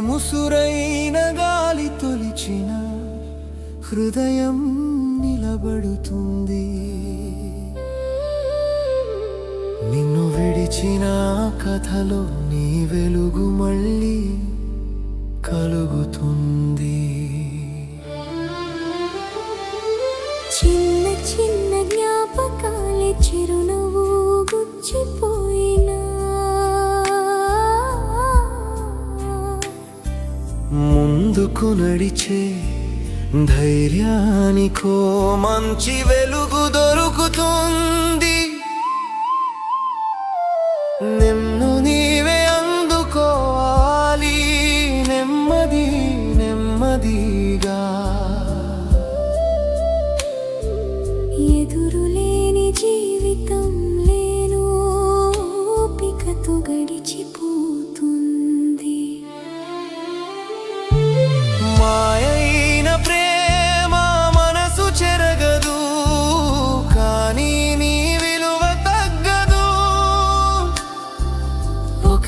ముసురైన గాలి తొలిచిన హృదయం నిలబడుతుంది. నిన్ను విడిచిన కథలో నీ వెలు ముందుకు నడిచే ధైర్యానికో మంచి వెలుగు దొరుకుతుంది. నిన్ను నీవే అందుకోవాలి. నెమ్మది నెమ్మదిగా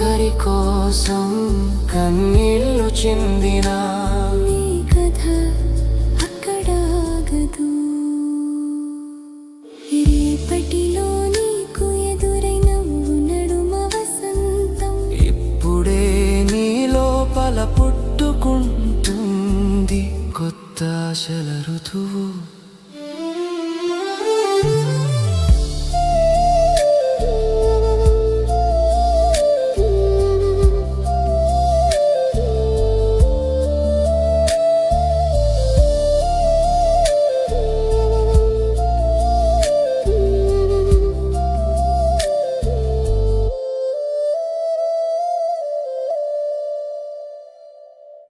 ఒకరి కోసం కన్నీళ్ళు చిందినా. కథ అక్కడ ఆగదు రేపటిలో నీకు ఎదురైన నడుమ వసంతం. ఇప్పుడే నీ లోపల పుట్టుకుంటుంది కొత్త ఋతువు.